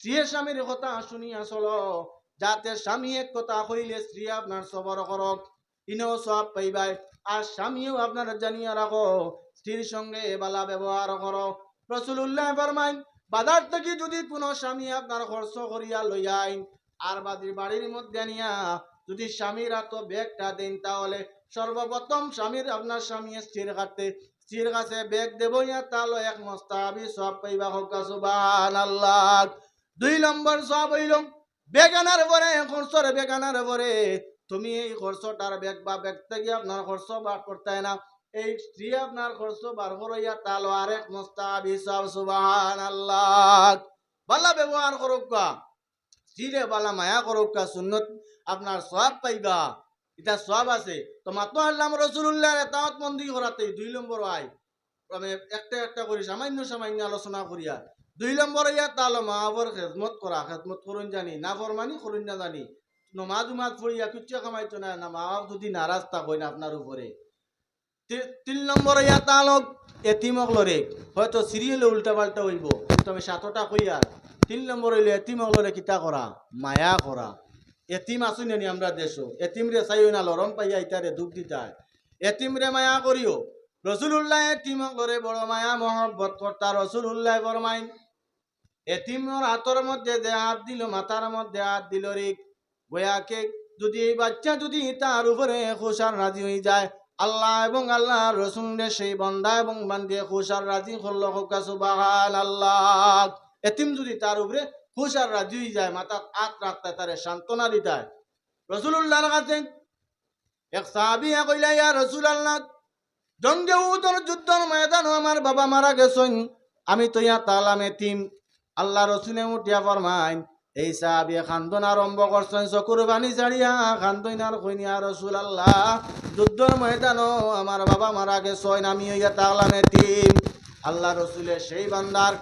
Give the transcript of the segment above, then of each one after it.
স্ত্রীর স্বামীর কথা শুনিয়া চলো, যাতে স্বামী এক কথা কইলে স্ত্রী আপনার সবর করক। ইনেও সব পাইবাই, আর স্বামীও আপনার জানিয়া রাখো, স্ত্রীর সঙ্গে বালা ব্যবহার করো। রসুল্লাহ ফরমাইন বাজার থেকে যদি কোনো স্বামী আপনার খরচ করিয়া লইয়াইন আর বাদির বাড়ির মধ্যে নিয়া যদি স্বামীর হাত ব্যাগটা দেন, তাহলে সর্বপ্রথম স্বামীর আপনার স্বামী স্থির কাটতে স্থির কাছে ব্যাগ দেব ইয়া, তাহলে এক মস্তাবি সব পাইবা হোক আল্লাহ দুই নম্বর সব হইল, বেগানার পরে, খরচর বেগানার পরে। তুমি এই খরচটার বেগ বা ব্যাগ থেকে আপনার খরচ বার করতে না। এই স্ত্রী আপনার খরচ বার করাইয়া তাহলে আরেক মস্তাবি সব সুবান আল্লাহ বালা ব্যবহার করুক স্ত্রীরে বালা মায়া করুক সুন্নত আপনার সব পাইবা। এটা সব আছে। তো মাত্র আল্লাহ রসুল্লাহ এতাওয়াত মন্দির করাতে দুই নম্বর আয়। আমি একটা একটা করি, সামান্য সামান্য আলোচনা করিয়া। দুই নম্বর ইয়া তাহলে মাহবর খেদমত করা খেদমত করুন জানি, না ফরমানি করুন না জানি নমাজ উমাজ পড়িয়া কিচ্ছু কামাইতো না না মা যদি নারাজ থাকেন আপনার উপরে তিন নম্বর ইয়া তালক এতিমক লরে হয়তো সিরিয়ালে উল্টা পাল্টা হইব তবে সাতটা কইয়া তিন নম্বর হইলে এতিমক লরে কিতা করা মায়া করা এতিম আসুন নি আমরা দেশ এতিম রে চাইও না লরম পাইয়া ইতারে দুঃখ দিতায় এতিম রে মায়া করিও রসুল্লাহ এতিমক লরে বড় মায়া, মহব্বত কর্তা রসুল্লাহ ফরমাইন এতিমর হাতর মধ্যে দে, হাত দিল, মাথার মধ্যে হাত দিল রে গোয়াকে যদি এই বাচ্চা যদি তার উপরে খুশার রাজি হয়ে যায়, আল্লাহ এবং আল্লাহ রসুলের সেই বন্দা এবং বান্দিয়ে খুশার রাজি করল হোকা সুবাহান আল্লাহ এতিম যদি তার উপরে খুশার রাজি হয়ে যায়, মাথা আত রাখতে তারে সান্ত্বনা দিতায় রসুল্লাহর কাছে এক সাহাবি কইলা, ইয়া রসুল আল্লাহ জঙ্গে উদর যুদ্ধর ময়দান আমার বাবা মারা গেছেন, আমি তো ইয়া তালাম এতিম। আল্লাহ রসুলে উঠিয়া ফরমাইন, এই সাহাবি খান্দন আরম্ভ করছেন চকুর পানি ছাড়িয়া খান্দন আর কইনিয়া রসুল আল্লাহ যুদ্ধর ময়দানও আমার বাবা মারা গেছেন আমি ইয়া তালাম এতিম আল্লাহ রসুলের সেই বান্দার,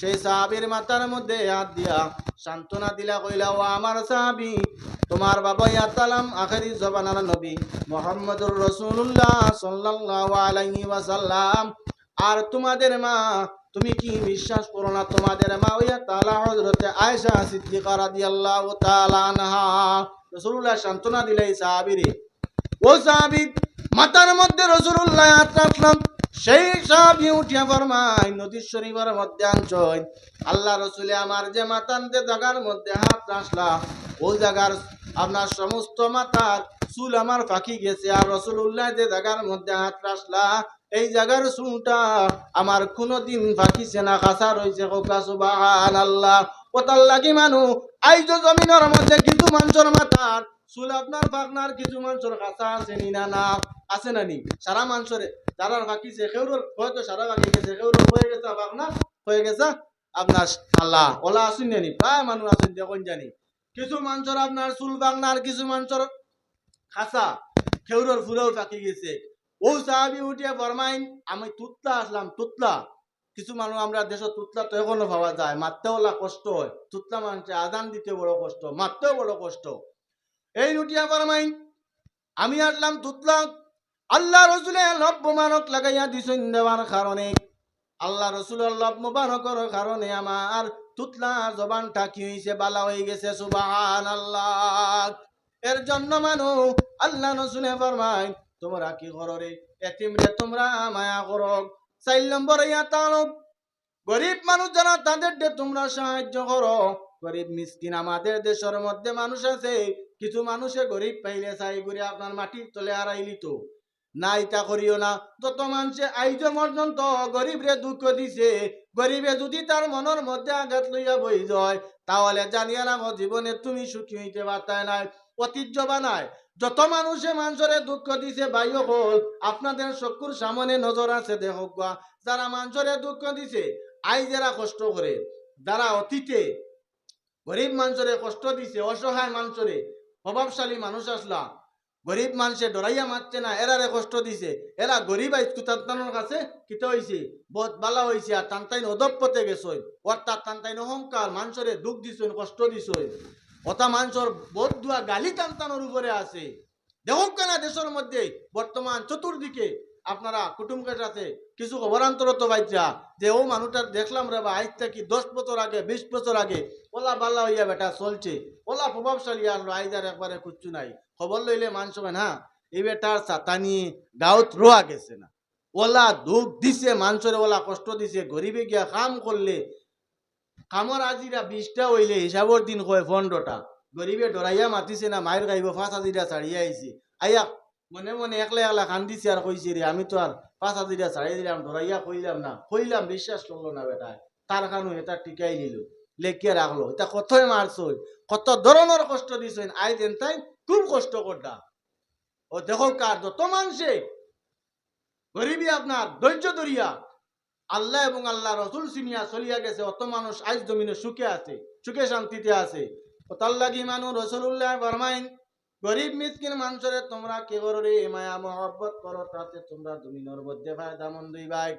সেই সাহাবির মাথার মধ্যে হাত দিয়া সান্ত্বনা দিলা, কইলা, ও আমার সাহাবি, তোমার বাবা ইয়াতালাম আখেরি জবানার নবী মোহাম্মদুর রসুল্লাহ সাল্লাল্লাহু আলাইহি ওয়াসাল্লাম। আর তোমাদের মা তুমি কি বিশ্বাস করো না তোমাদের মা ওয়া তাআলা হযরতে আয়েশা সিদ্দিকা আনহা? সান্ত্বনা দিলে এই সাহাবীরে। ও মাথার মধ্যে রাখলাম। সেই সাহাবী উঠিয়া ফরমাই নদীর শরীফের মধ্যে আনছয় আল্লাহ রসুলে আমার যে মাতানতে জায়গার মধ্যে হাত রাখলা ওই জায়গার আপনার সমস্ত মাথার চুল আমার ফাঁকি গেছে। আর রসুল্লাহ যে জায়গার মধ্যে হাত রাখলা এই জায়গার চুলটা আমার কোনোদিন ফাঁকিছে না খাসা রয়েছে, কোকা সুবাহান আল্লাহ কোথার লাগি মানু? আইজ জমিনের মধ্যে কিছু মানুষের মাথার চুল, আপনার ফাঁকনার কিছু মানুষের কাঁচা আছে নি না না? আছে না নি? সারা মানুষের, যারা ফাঁকিছে সেউর হয়তো সারা ফাঁকি গেছে সেউর হয়ে গেছে ফাঁকনা হয়ে গেছে, আপনার আল্লাহ ওলা আসুন জানি? প্রায় মানুষ আসুন দেখুন জানি। কিছু মানুষের আপনার চুল বাংলার কিছু মানুষের খাসা খেউরর ফুলেও ফাঁকি গেছে। ও সাহাবি উঠিয়া ফরমাইন, আমি তুতলা আসলাম, তুতলা। কিছু মানুষ আমরা দেশ তুতলা তো এখনও পাওয়া যায় মারতে ওলা কষ্ট হয়। তুতলা মানুষে আদান দিতে বড় কষ্ট, মারতেও বড় কষ্ট। এই উঠিয়া ফরমাইন, আমি আসলাম তুতলা। আল্লাহ রসুলে লব্য মানক লাগাইয়া দিছেন দেওয়ার কারণে। আল্লাহ রসুল লব মুবারকর কারণে আমার তুতলা জবানটা কি হয়েছে বালা হয়ে গেছে সুবাহান আল্লাহ এর জন্য মানু আল্লাহ রসুলে ফরমাই তোমরা কি করো রে এতিম রে তোমরা মায়া করো। চার নম্বর ইয়া তালব, গরিব মানুষ যারা, তাদের তোমরা সাহায্য করো। গরিব মিসকিন আমাদের দেশের মধ্যে মানুষ আছে, কিছু মানুষে গরিব পাইলে চাই করে আপনার মাটির তলে হারাইলি তো না ইটা করিও না। যত মানুষে আইজ পর্যন্ত গরিবরে দুঃখ দিছে, গরিবে যদি তার মনের মধ্যে আঘাত লইয়া বই যায়, তাহলে জানিয়া রাখো জীবনে তুমি সুখী হইতে পারতাই নাই ঐতিহ্য বানায় যত মানুষে মানুষরে দুঃখ দিছে ভাই হল আপনাদের চকুর সামনে নজর আছে দেখক গা যারা মানুষরে দুঃখ দিছে, আই যারা কষ্ট করে। যারা অতীতে গরিব মানুষরে কষ্ট দিছে, অসহায় মানুষরে প্রভাবশালী মানুষ আসলা, গরিব মানুষে ডরাইয়া মারছে না, এরারে কষ্ট দিছে। এরা গরিব আইসকু তান্তানোর কাছে কিতা হইছে, বহুত বালা হইছে, আর তান্তাইন অদপ্পতে গেছই। অর্থাৎ তান্তাইন অহংকার, মানুষরে দুঃখ দিছই, কষ্ট দিছই। অতা মানুষের বহুত দুয়া গালি তান্তানোর উপরে আছে। দেখুক কেনা দেশের মধ্যে বর্তমান চতুর্দিকে আপনারা কুটুম কাছে কিছু খবরান্তর তো পাইছা যে ও মানুষটার দেখলাম রে বা আজ থেকে দশ বছর আগে, বিশ বছর আগে, ওলা বাল্লা হইয়া বেটা চলছে। ওলা প্রভাবশালী আর আইজ আর একবারে কুচ্ছু নাই। খবর লইলে মানুষ না এই বেটার সাতানি গাঁত রোয়া গেছে না। ওলা দুঃখ দিছে মানুষের ওলা কষ্ট দিছে, গরিবে গিয়া কাম করলে কামর আজিরা বিশটা হইলে হিসাবর দিন কয় পনেরোটা গরিবে ডরাইয়া মাতিছে না মায়ের গাইব, পাঁচ হাজিরা ছাড়িয়া আইছি আইয়া মনে মনে একলা একলা কান্দিছে আর কইছে রে আমি তো আর পাঁচ হাজিরা ছাড়িয়ে দিলাম ডরাইয়া কইলাম না, কইলাম, বিশ্বাস করল না বেটা তার কারণে এটা টিকাই নিল লেখিয়া রাখল এটা কতই মারছ কত ধরনের কষ্ট দিছেন, আই দেন তাই খুব কষ্ট করতা ও দেখো কার যত মানুষে গরিবী আপনার ধৈর্য ধরিয়া আল্লাহ এবং আল্লাহ রসুল সিনিয়া চলিয়া গেছে। অত মানুষ আজ জমিনে সুখে আছে, সুখে শান্তিতে আছে। তার লাগি গরিব মিসকিন তোমরা মায়া মহব্বত করো, তাতে তোমরা জমিনের মধ্যে ভাই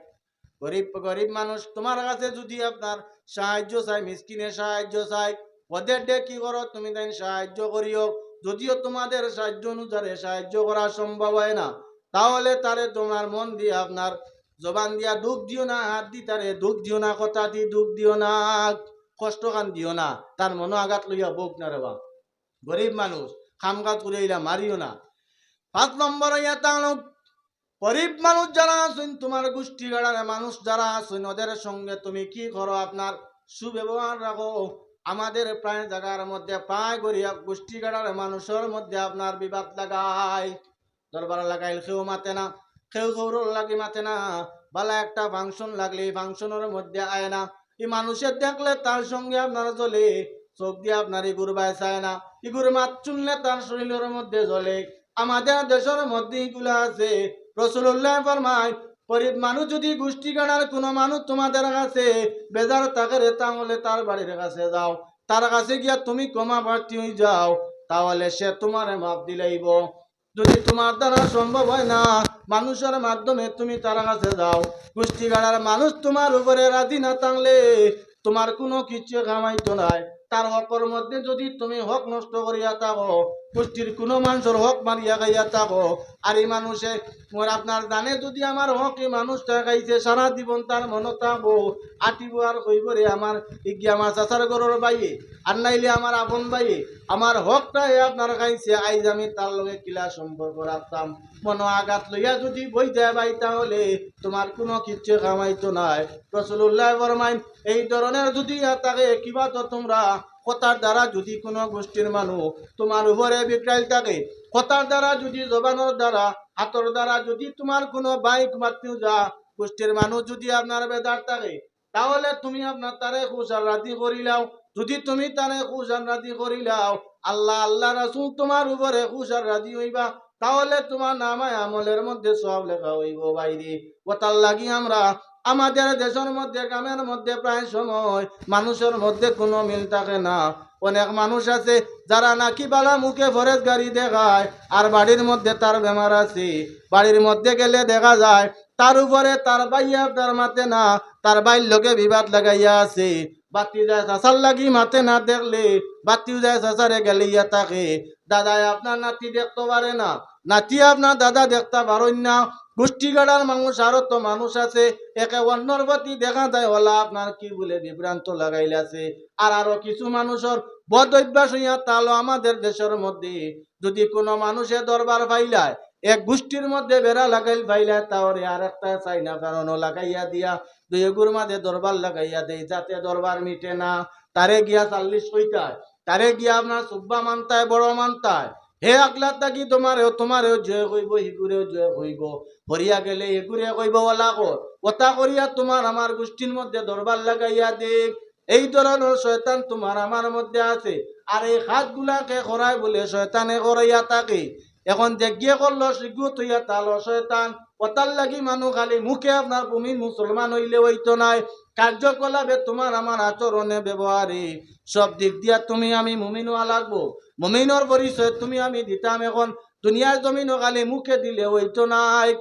গরিব গরিব মানুষ তোমার কাছে যদি আপনার সাহায্য চাই মিসকিনে সাহায্য চাই ওদের ডে কি করো, তুমি তাই সাহায্য করিও। যদিও তোমাদের সাহায্য অনুসারে সাহায্য করা সম্ভব হয় না, তাহলে তারে তোমার মন দিয়ে আপনার জবান দিয়া দুঃখ দিও না, হাত দি তারে দুঃখ দিও না, কথা দি দুঃখ দিও না, কষ্ট কান দিও না তার মনো আঘাত লইয়া বুক না রেবা গরিব মানুষ খাম কাজ করে ইলা মারিও না। পাঁচ নম্বর ইয়া তাহলে গরিব মানুষ যারা আছেন তোমার গোষ্ঠী গাড়ার মানুষ যারা আছেন, ওদের সঙ্গে তুমি কি করো? আপনার সুব্যবহার রাখো আমাদের প্রায় জায়গার মধ্যে প্রায় গরিব গোষ্ঠী গাড়ার মানুষের মধ্যে আপনার বিবাদ লাগায়। দরবার লাগাইল কেউ মাতে না। কেউ গৌরব লাগে মাতে না, বালা একটা ফাংশন লাগলে ফাংশনের মধ্যে আয় না। এই মানুষের দেখলে তার সঙ্গে আপনার চলে চোখ দিয়ে আপনার ইগুর বায় চায় না। ইগুর মাত শুনলে তার শরীরের মধ্যে জ্বলে, আমাদের দেশের মধ্যে এগুলো আছে। রসুল্লাহ ফরমায় গরিব মানুষ যদি গোষ্ঠী গাড়ার কোনো মানুষ তোমাদের কাছে, বেজার রে, তাহলে তার বাড়ির কাছে যাও। তার কাছে গিয়া তুমি কমা প্রার্থী হয়ে যাও, তাহলে সে তোমার মাপ দিলাইব। যদি তোমার দ্বারা সম্ভব হয় না, মানুষের মাধ্যমে তুমি তার কাছে যাও। গোষ্ঠী গাড়ার মানুষ তোমার উপরে রাজি না থাকলে তোমার কোনো কিছু কামাইতো নাই। তার হকর মধ্যে যদি তুমি হক নষ্ট করিয়া থাকো গোষ্ঠীর কোনো মানুষের হক মারিয়া গাইয়া থাকো আর এই মানুষে মোর আপনার জানে যদি আমার হক, এই মানুষটা গাইছে সারা জীবন তার মনে থাকব আটিব আর কইব রে আমার ইগি আমার চাচার ঘরের বাইয়ে আর নাইলে আমার আপন বাইয়ে আমার হকটা এ আপনার গাইছে, আইজ আমি তার লগে কিলা সম্পর্ক রাখতাম মনো আঘাত লইয়া যদি বই যায় ভাই তাহলে তোমার কোনো কিচ্ছু কামাইতো নাই। রসুল্লাহ ফরমাইন এই ধরনের যদি তাকে কিবা তো তোমরা কথার দ্বারা যদি কোনো গোষ্ঠীর মানুষ তোমার উপরে বিক্রাইল থাকে কথার দ্বারা যদি জবানোর দ্বারা হাতর দ্বারা যদি তোমার কোনো বাইক মাতিও যা গোষ্ঠীর মানুষ যদি আপনার বেদার থাকে, তাহলে তুমি আপনার তারে খুশাল রাতি করিলাও যদি তুমি তারে খুশাল রাতি করিলাও আল্লাহ আল্লাহ রাসুল তোমার উপরে খুশাল রাজি হইবা, তাহলে তোমার নামায় আমলের মধ্যে সব লেখা হইব বাইরে ও তার লাগি আমরা আমাদের দেশের মধ্যে, গ্রামের মধ্যে প্রায় সময় মানুষের মধ্যে কোনো মিল থাকে না। অনেক মানুষ আছে যারা নাকি বালা মুখে ফরেজ গাড়ি দেখায়, আর বাড়ির মধ্যে তার বেমার আছে। বাড়ির মধ্যে গেলে দেখা যায়, তার উপরে তার বাইয়া তার মাতে না, তার বাইর লোকে বিবাদ লাগাইয়া আছে। বাতি যায় চাচার লাগি মাতে না দেখলে বাতিও যায় চাচারে গেলিয়া থাকে। দাদাই আপনার নাতি দেখতে পারে না। নাতি আপনার দাদা দেখতে পারেন না। গোষ্ঠী গাড়ার মানুষ আরও তো মানুষ আছে। একে অন্যর প্রতি দেখা যায়, ওলা, আপনার কি বলে বিভ্রান্ত লাগাইলে আছে? আর আরও কিছু মানুষের বদ অভ্যাস হইয়া তালো আমাদের দেশের মধ্যে যদি কোনো মানুষে দরবার পাইলায় এক গোষ্ঠীর মধ্যে বেড়া লাগাইল পাইলায় তাহলে আর একটা চাই না কারণ লাগাইয়া দিয়া, দুই এগুর মাঝে দরবার লাগাইয়া দেয় যাতে দরবার মিটে না। তারে গিয়া চাল্লিশ কইতায় তারে গিয়া আপনার সুব্বা মানতায়, বড় মানতায়। হে আকলা তাকি তোমারেও তোমারেও জয় কইব হিগুরেও জয় কইব হরিয়া গেলে এগুরে কইব ওলা কর ওতা করিয়া তোমার আমার গোষ্ঠীর মধ্যে দরবার লাগাইয়া দেখ এই ধরনের শয়তান তোমার আমার মধ্যে আছে। আর এই হাত গুলাকে করায় বলে শয়তানে করাইয়া থাকে এখন যে গিয়ে করল শিগু তুইয়া তালো শয়তান। ওতার লাগি মানুষ খালি মুখে আপনার ভূমি মুসলমান হইলে হইতো নাই। কার্যকলাপে তোমার আমার আচরণে ব্যবহারে সব দিক দিয়া তুমি আমি মুমিন হওয়া লাগবো। মুমিনর পরিচয় তুমি আমি দিতাম এখন। দুনিয়ার জমিন খালি মুখে দিলে হইতো নাই।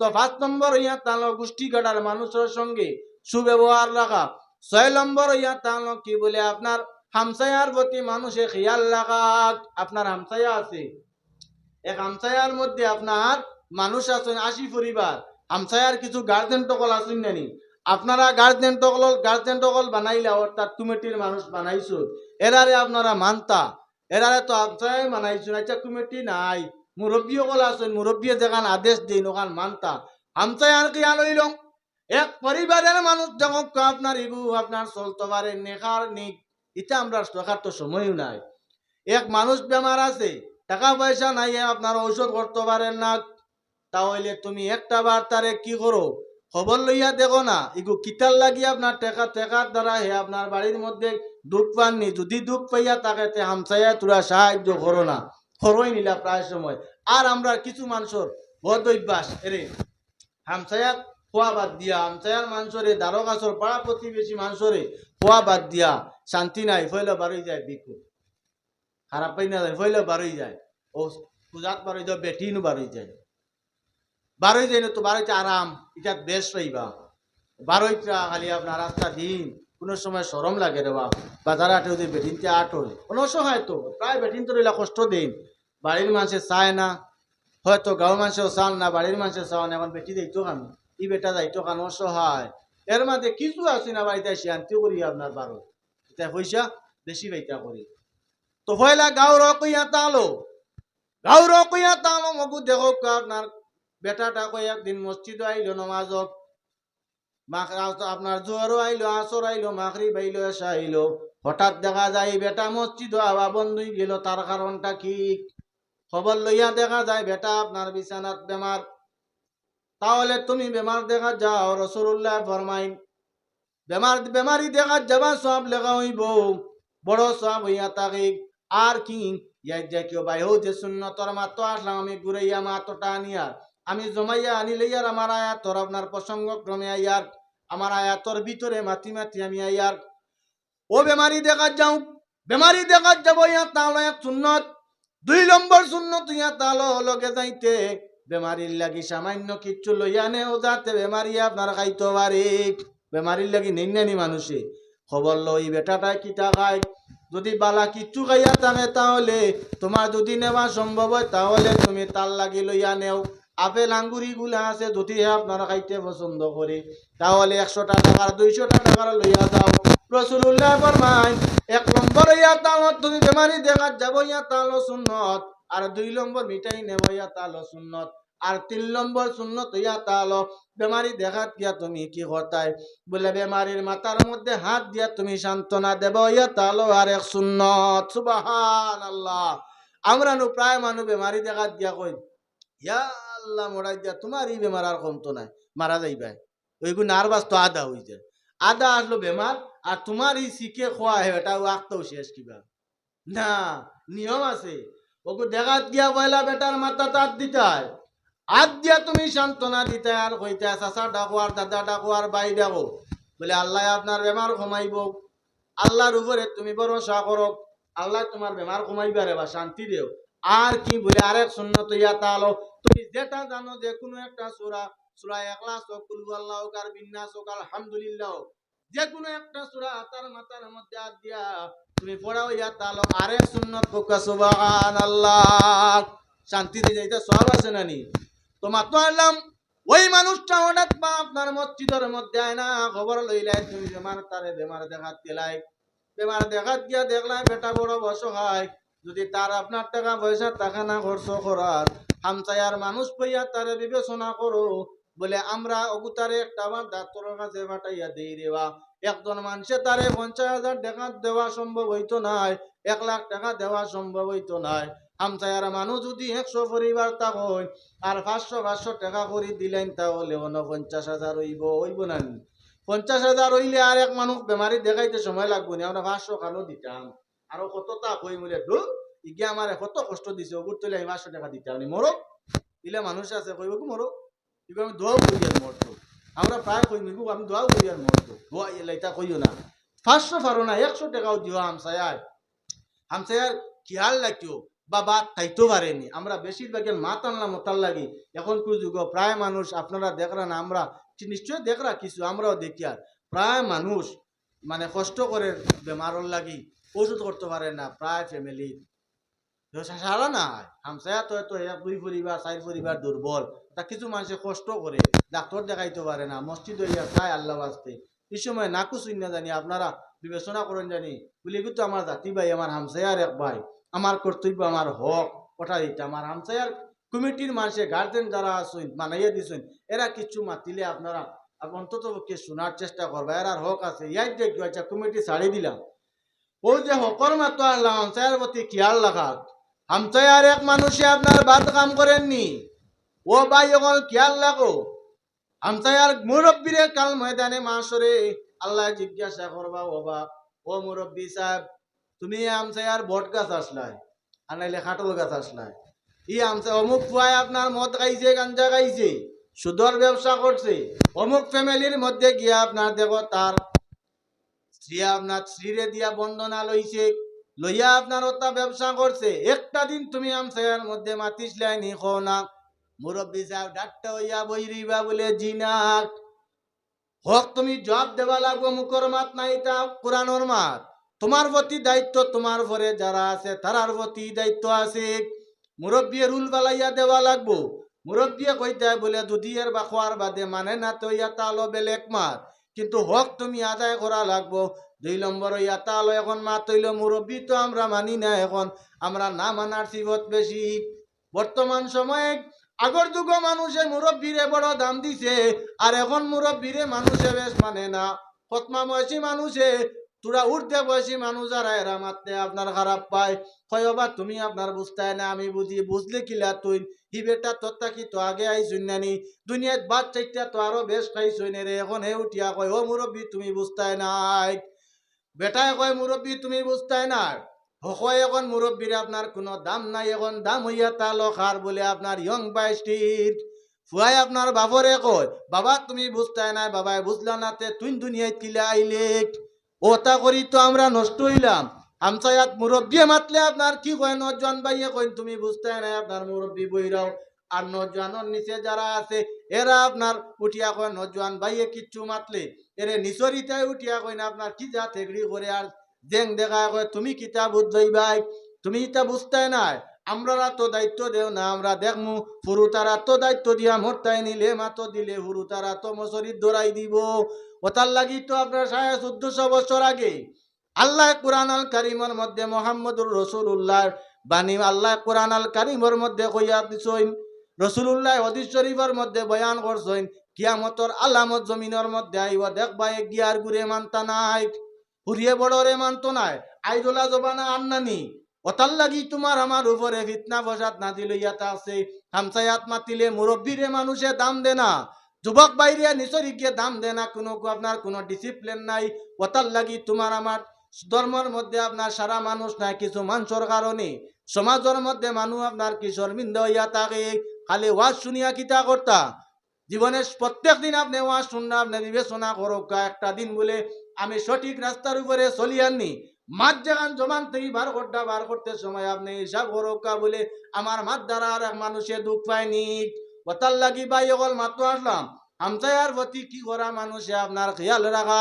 তো পাঁচ নম্বর ইয়া তালো গোষ্ঠী গাড়ার মানুষের সঙ্গে সুব্যবহার রাখা ছয় নম্বর ইয়া তালো কি বলে আপনার হামসায়ার প্রতি মানুষে খেয়াল রাখা আপনার হামসায়া আছে। এক হামসায়ার মধ্যে আপনার মানুষ আছেন আশি পরিবার হামসায়ার কিছু গার্জেন টকল আছেন নানি আপনারা গার্জেন টকল গার্জেন টকল বানাইলে অর্থাৎ কমিটির মানুষ বানাইছো এরারে আপনারা মানতা। এরারে তো হামসায় বানাইছো আচ্ছা কমিটি নাই। মুরব্বী সকল আছেন মুরব্বী যেখান আদেশ দিন ওখান মানতা। হামসায় আর কি আনইল এক পরিবারের মানুষ যখন আপনার ইবু আপনার চলতে পারে নেখার নিক। এটা আমরা দেখার তো সময়ও নাই। এক মানুষ বেমার আছে, টাকা পয়সা নাই আপনার ঔষধ করতে পারেন না তাহলে তুমি একটা বার তারে কি করো খবর লইয়া দেখো না। এগু কিতার লাগি আপনার টেকা টেকার দ্বারা হে আপনার বাড়ির মধ্যে দুঃখ পাননি যদি দুঃখ পাইয়া তাকে তে হামসাইয়া তোরা সাহায্য করো না। করোই নিলা প্রায় সময়। আর আমরা কিছু মানুষের বদ অভ্যাস এরে হামসায়া খোয়া বাদ দিয়া হামসায়ার মানুষরে দ্বারো গাছর পাড়া প্রতিবেশী মানুষরে খোয়া বাদ দিয়া, শান্তি নাই ফইলে বারোই যায় বিকু খারাপ পাই না যায় ফইলে বারোই যায়। ও পূজাত বারোই যায় বেটিনও বারোই যায়। বারোই যায় না তো বারোইতে আরাম এটা বেশ পাইবা বারোইটা খালি আপনার রাস্তা দিন। কোনো সময় সরম লাগে রে বাপ। বাজার আটে যদি বেটিনতে আট হয় কোনো অসহায় তো, প্রায় বেটিন তো রইলা কষ্ট দিন। বাড়ির মানুষে চায় না, হয়তো গাঁও মানুষেও চান না, বাড়ির মানুষে চান এখন বেটি যাইতো খান ই বেটা যাইতো খান অসহায়। এর মাঝে কিছু আছে না বাড়িতে শান্তি করি আপনার বারো। এটা পয়সা বেশি বাইতা করি। তো হইলা গাঁও রকইয়া তালো গাঁও রকইয়া তালো, মগু দেখো আপনার বেটাটা কই একদিন মসজিদ আইলো নমাজক আপনার জোয়ারও আইলো, আসর আইলো মাখরি বাইলো এসা আইলো। হঠাৎ দেখা যায়, বেটা মসজিদ আবার বন্ধই গেল। তার কারণটা কি? খবর লইয়া দেখা যায়, বেটা আপনার বিছানাত বেমার। তাহলে তুমি বেমার দেখা যাও রসুল্লাহ ফরমাইন। বেমার, বেমারি দেখা যাবা, সব লেখা হইব। বড় সব হইয়া তাকে আর কি? ইয়াই যে কেউ বাই হো যে শূন্য তোর মাত্র আসলাম, আমি ঘুরাইয়া মাত্রটা আনিয়া আমি জমাইয়া আনিলে ইয়ার আমার আয়াতর আপনার প্রসঙ্গ ক্রমে আয়ার আমার আয়াতর ভিতরে মাতি মাতি আমি আয়ার ও বেমারি দেখা যাও, বেমারি দেখা যাব ইয়া তাহলে এক সুন্নত, দুই নম্বর সুন্নত ইয়া তাহলে লগে যাইতে। বেমারির লাগি সামান্য কিচ্ছু লইয়া নেও যাতে বেমারি আপনার খাইতে পারে। বেমারির লাগি নেই মানুষে। খবর লই বেটাটাই কিতা খায়। যদি বালা কিচ্ছু খাইয়া থাকে তাহলে, তোমার যদি নেওয়া সম্ভব হয় তাহলে তুমি তার লাগি লইয়া নেও। আপেল আঙ্গুরি গুলা আছে যদি আপনারা খাইতে পছন্দ করে। তাহলে একশো টাকার দুইশো টাকার লইয়া যাও। এক তুমি যাব দুই মিঠাই নেব ইয়া তালো দেখাত তুমি কি বেমারির মাথার মধ্যে হাত দিয়া তুমি সান্ত্বনা দেব ইয়া তালো আর এক সুন্নত। সুবাহান আল্লাহ আমরা প্রায় মানুষ বেমারি দেখাত গিয়া কই, ইয়া আল্লাহ মরাই দিয়া, তোমার এই বেমার আর কমতো নাই, মারা যাইবাই। ওইগুলো নার্ভাস তো আদা হয়ে যায়। আদা আসলো বেমার, আর তোমার এই শিখে খোয়া হয় এটা আঁকতেও শেষ কিবা। না, নিয়ম আছে। ওকে দেখাত গিয়া পয়লা বেটার মাথা তার দিতে হয়। হাত দিয়া তুমি সান্ত্বনা দিতে আর কইতে চাচা ডাকো আর দাদা ডাকো আর বাই ডাকো। বলে, আল্লাহ আপনার বেমার কমাইব। আল্লাহর উপরে তুমি ভরসা করো। আল্লাহ তোমার বেমার কমাইবারে বা শান্তি দেও। আর কি বলে, আরেক সুন্নত ইয়া তালো তুমি যেটা জানো যে কোনো একটা সূরা সূরা ইখলাস হোক আল্লাহ হোক আর বিন্নাস হোক, আলহামদুলিল্লাহ যে কোনো একটা সূরা তার মাথার মধ্যে হাত দিয়া তুমি পড়াও, ইয়া তালো আরেক সুন্নত হোক সুবহানাল্লাহ। শান্তিতে যাইতে সব আছে না নি তো মাত্র আনলাম ওই মানুষটা হঠাৎ বা আপনার মসজিদের মধ্যে আয় না খবর লইলাই, তুমি বেমার তারে বেমার দেখাত গেলাই বেমার দেখাত গিয়া দেখলাই, বেটা বড় অসহায়। যদি তার আপনার টাকা পয়সা টাকা না খরচ করার হামসায়ার মানুষ পাইয়া তারে বিবেচনা করো, বলে আমরা অগুতারে একটা আমার ডাক্তারের কাছে পাঠাইয়া দেই দেওয়া একজন মানুষে তারে পঞ্চাশ হাজার টাকা দেওয়া সম্ভব হইতো নাই, এক লাখ টাকা দেওয়া সম্ভব হইতো নাই। হামসায়ার মানুষ যদি একশো পরিবার তখন আর পাঁচশো পাঁচশো টাকা করে দিলেন তাহলে অন্য পঞ্চাশ হাজার হইব হইব না। পঞ্চাশ হাজার হইলে আর এক মানুষ বেমারি দেখাইতে সময় লাগবো না, আমরা পাঁচশো খানো দিতাম। আরও কত তাপ হই মরে ধু ইগে আমার কত কষ্ট দিছে ওগুর তুলে আমি পাঁচশো টাকা দিতাম নি মরো ইলে মানুষ আছে কইব কি মরো ইগো আমি দোয়াও করি আর মরতো আমরা প্রায় কই মিগু আমি দোয়াও করি আর মরতো দোয়া এটা কইও না। পাঁচশো পারো না, একশো টাকাও দিও হামসায়ার হামসায়ার খেয়াল রাখিও বাবা, তাইতো পারেনি আমরা বেশিরভাগের মা টানলাম লাগি। এখন কি যুগ প্রায় মানুষ আপনারা দেখরা না, আমরা নিশ্চয় দেখরা কিছু, আমরাও দেখি আর। প্রায় মানুষ মানে কষ্ট করে বেমারর লাগি ওষুধ করতে পারে না, প্রায় ফ্যামিলি সারা নাই। হামসায়া তো তো দুই পরিবার, চার পরিবার দুর্বল। তা কিছু মানুষে কষ্ট করে ডাক্তার দেখাইতে পারে না, মসজিদ হইয়া খায় আল্লাহ বাস্তে এই সময় নাকু না জানি, আপনারা বিবেচনা করেন জানি, বলি কিন্তু আমার জাতি ভাই, আমার হামসায়ার এক ভাই। আমার কর্তব্য, আমার হক ওটা দিতে আমার হামসায়ার কমিটির মানুষে গার্জেন যারা আছেন মানাইয়া দিছেন, এরা কিছু মাতিলে আপনারা আপ- অন্তত পক্ষে শোনার চেষ্টা করবা। এরার হক আছে। ইয়াই দেখি আচ্ছা কমিটি ছাড়ি দিলাম। ও যে হকর মাতো আল্লাহ হামসায়ার প্রতি খেয়াল রাখাত। হামসায়ার এক মানুষে আপনার বাদ কাম করেননি। ও ভাই এখন খেয়াল রাখো। হামসায়ার মুরব্বীরে কাল ময়দানে মাসরে আল্লাহ জিজ্ঞাসা করবা, ও বা ও মুরব্বী সাহেব, তুমি আমসায়ার বট গাছ আসলাই, আর নাইলে খাটল গাছ আসলাই। ই আমসা অমুক ফুয়ায় আপনার মদ খাইছে, গাঞ্জা খাইছে, সুদর ব্যবসা করছে, অমুক ফ্যামিলির মধ্যে গিয়া আপনার দেখো তার স্ত্রী আপনার স্ত্রীরে দিয়া বন্দনা লইছে, লইয়া আপনার ওটা ব্যবসা করছে, একটা দিন তুমি আমসায়ার মধ্যে মাতিসলাই নি খো না। মুরব্বী সাহেব ডাক্তার হইয়া বইরিবা বলে জিনাক হক তুমি জবাব দেবা লাগবো, মুখর মাত নাই তা, কোরআনর মাত। তোমার প্রতি দায়িত্ব তোমার ঘরে যারা আছে, তারার প্রতি দায়িত্ব আছে। মুরব্বিয়ে রুল বালাইয়া দেওয়া লাগবো। মুরব্বিয়ে কইতে বলে দুধিয়ের বা খোয়ার বাদে মানে না তো ইয়া তালো বেলেগ মাত। কিন্তু হক তুমি আদায় করা লাগবো। দুই নম্বর ইয়া তালো এখন মা তৈল মুরব্বী তো আমরা মানি না এখন। আমরা না মানার সিবত বেশি বর্তমান সময়ে আগর যুগ মানুষে মুরব্বীরে বড় দাম দিছে আর এখন মুরব্বীরে মানুষে বেশ মানে না। বয়সী মানুষে তোরা উঠতে বয়সী মানুষ যারা এরা মারতে আপনার খারাপ পায়। কয় বা তুমি আপনার বুঝতাই না, আমি বুঝি, বুঝলে কিলা তুই? হি বেটা তোর থাকি তো আগে আইসুন নানি দুনিয়াত বাদ চাইটা তো আরও বেশ খাইছুন রে এখন হে উঠিয়া কয়, ও মুরব্বী, তুমি বুঝতাই নাই? বেটায় কয়, মুরব্বী, তুমি বুঝতাই না হকয় এখন মুরব্বীর আপনার কোনো দাম নাই, এখন দাম হইয়া তালো খার বলে আপনার ইয়ং বাইস্টির ফুয়াই আপনার বাবরে কয়, বাবা, তুমি বুঝতাই নাই, বাবাই বুঝলা না তে, তুই দুনিয়ায় কিলা আইলে? ওটা করি তো আমরা নষ্ট হইলাম। আমসায়াত মুরব্বী মাতলে আপনার কি কয় নজন ভাইয়ে কইন, তুমি বুঝতে নাই আপনার মুরব্বী বইরাও আর নজওয়ানোর নিচে যারা আছে, এরা আপনার উঠিয়া কয়, নজওয়ান ভাইয়ে কিচ্ছু মাতলে। এরে নিচরিতায় উঠিয়া কইন, আপনার কি যা থেগড়ি করে আর জেং দেখা কয়, তুমি কিতা বুঝই ভাই? তুমি ইটা বুঝতে নাই। আমরা তো দায়িত্ব দেও না, আমরা দেখমু ফুরু তারা তো দায়িত্ব দিয়া মরতাই নিলে মাতো দিলে হুরু তারা তো মশরির দৌড়াই দিব। ওতার লাগি তো আপনার সাড়ে চোদ্দশো বছর আগে আল্লাহ কোরআন আল কারিমের মধ্যে মোহাম্মদুর রসুল্লাহর বাণী আল্লাহ কোরআন আল কারিমের মধ্যে কইয়া দিছইন রসুল্লাহ হদিস শরীফের মধ্যে বয়ান করছইন কিয়ামতর আলামত জমিনের মধ্যে আইব দেখবা এক গিয়ার গুড়ে মানতা নাই, হুরিয়ে বড়রে মানতো নাই আইদোলা জবানা আন্নানি ওতার লাগি তোমার আমার উপরে ফিতনা ফসাদ না দিল ইয়াতা আছে। হামসায়াত মাতিলে মুরব্বীরে মানুষে দাম দে না যুবক বাইরে নিচরি গিয়ে দাম দে না কোনো আপনার কোনো ডিসিপ্লিন নাই। ওতার লাগি তোমার আমার ধর্মের মধ্যে আপনার সারা মানুষ নাই, কিছু মানুষের কারণে সমাজের মধ্যে মানুষ আপনার কি শর্মিন্দা হইয়া থাকে খালি ওয়াজ শুনিয়া কিতা করতা জীবনে প্রত্যেক দিন আপনি ওয়াজ শুননা, আপনি বিবেচনা করো একটা দিন বলে, আমি সঠিক রাস্তার উপরে চলি মাছ যেখান জমান থেকে বার করতে বার করতে সময় আপনি হিসাব করোকা বলে আমার মাত দ্বারা এক মানুষে দুঃখ পায়নি। ওতার লাগি বাই অকল মাত্র আসলাম। আমসায়ার প্রতি কি করা মানুষে আপনার খেয়াল রাখা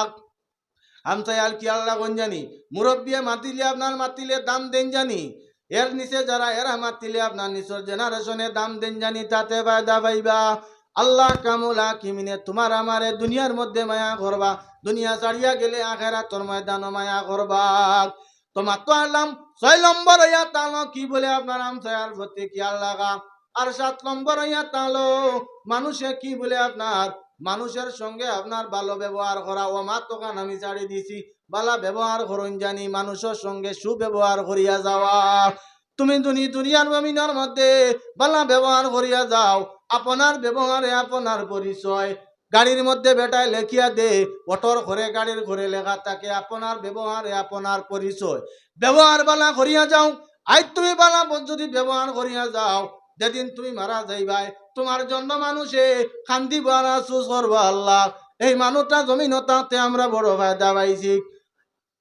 আমসায়াল খেয়াল রাখুন জানি? মুরব্বিয়ে মাতিলে আপনার মাতিলে দাম দেন জানি। এর নিচে যারা, এরা মাতিলে আপনার নিচের জেনারেশনে দাম দেন জানি, তাতে বায়দা পাইবা। আল্লাহ কামুলা কিমিনে তোমার আমারে দুনিয়ার মধ্যে মায়া করবা, দুনিয়া ছাড়িয়া গেলে আখেরা তোর ময়দান মায়া করবা। তোমার তো আলাম ছয় নম্বর ইয়া তালো, কি বলে আপনার আমসায়ার প্রতি খেয়াল রাখা আর সাত নম্বর ইয়া তালো, মানুষে কি বলে আপনার? মানুষের সঙ্গে আপনার ভালো ব্যবহার করা। ও মা, তোকান আমি ছাড়ি দিছি, বালা ব্যবহার করুন জানি, মানুষের সঙ্গে সুব্যবহার করিয়া যাওয়া। তুমি দুনি দুনিয়ার জমিনের মধ্যে বালা ব্যবহার করিয়া যাও, আপনার ব্যবহারে আপনার পরিচয়। গাড়ির মধ্যে বেটায় লেখিয়া দে অটোর ঘরে গাড়ির ঘরে লেখা থাকে, আপনার ব্যবহারে আপনার পরিচয়। ব্যবহার বালা করিয়া যাও আই তুমি বালা যদি ব্যবহার করিয়া যাও, যেদিন তুমি মারা যাইবাই, তোমার জন্য মানুষে কান্দি বানা সুস করব আল্লাহ এই মানুষটা জমিন তাতে আমরা বড় ফায়দা পাইছি।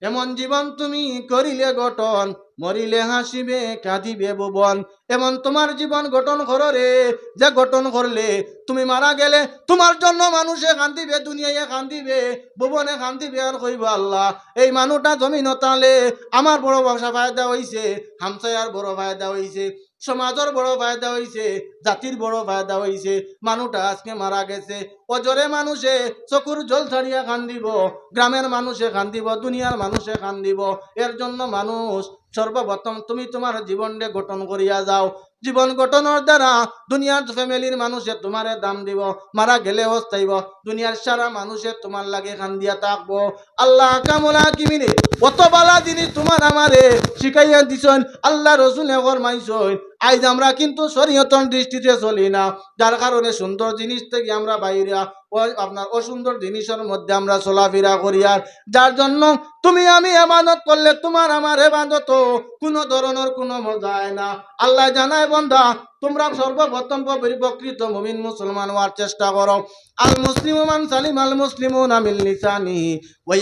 এমন জীবন তুমি করিলে গঠন মরিলে হাসিবে, কাঁদিবে ভুবন এমন তোমার জীবন গঠন করো রে যে গঠন করলে তুমি মারা গেলে, তোমার জন্য মানুষে কান্দিবে দুনিয়ায় কান্দিবে ভুবনে কান্দিবে আর কইব আল্লাহ। এই মানুষটা জমিন তালে, আমার বড় ব্যবসা ফায়দা হইছে, হামসায়ার বড় ফায়দা হইছে, সমাজের বড় ফায়দা হইছে, জাতির বড় ফায়দা হইছে। মানুষটা আজকে মারা গেছে, অজরে মানুষে চকুর জল ছাড়িয়া কান্দিব, গ্রামের মানুষে কান্দিব, দুনিয়ার মানুষে কান্দিব, এর জন্য মানুষ সর্বপ্রথম তুমি তোমার জীবনে গঠন করিয়া যাও। জীবন গঠনের দ্বারা দুনিয়ার ফ্যামিলির মানুষে তোমারে দাম দিব মারা গেলে হস্তাইব দুনিয়ার সারা মানুষে তোমার লাগে কান্দিয়া থাকব আল্লাহ কামলা কিমিরে অত বালা জিনিস তোমার আমারে শিখাইয়া দিছন আল্লাহ রসুলে ফরমাইছন আজ আমরা কিন্তু শরীয়তন দৃষ্টিতে চলি না। যার কারণে সুন্দর জিনিস থেকে আমরা বাইরে আপনার অসুন্দর জিনিসের মধ্যে আমরা চলাফেরা করি আর। যার জন্য তুমি আমি এবাদত করলে, তোমার আমার এবাদত কোনো ধরনের কোনো মজা হয় না। আল্লাহ জানায় বন্ধা, তোমরা সর্বপ্রথম পরিপ্রকৃত মুমিন মুসলমান হওয়ার চেষ্টা করো। আল মুসলিম মান সালিম আল মুসলিম নামিল নিসানি ওয়া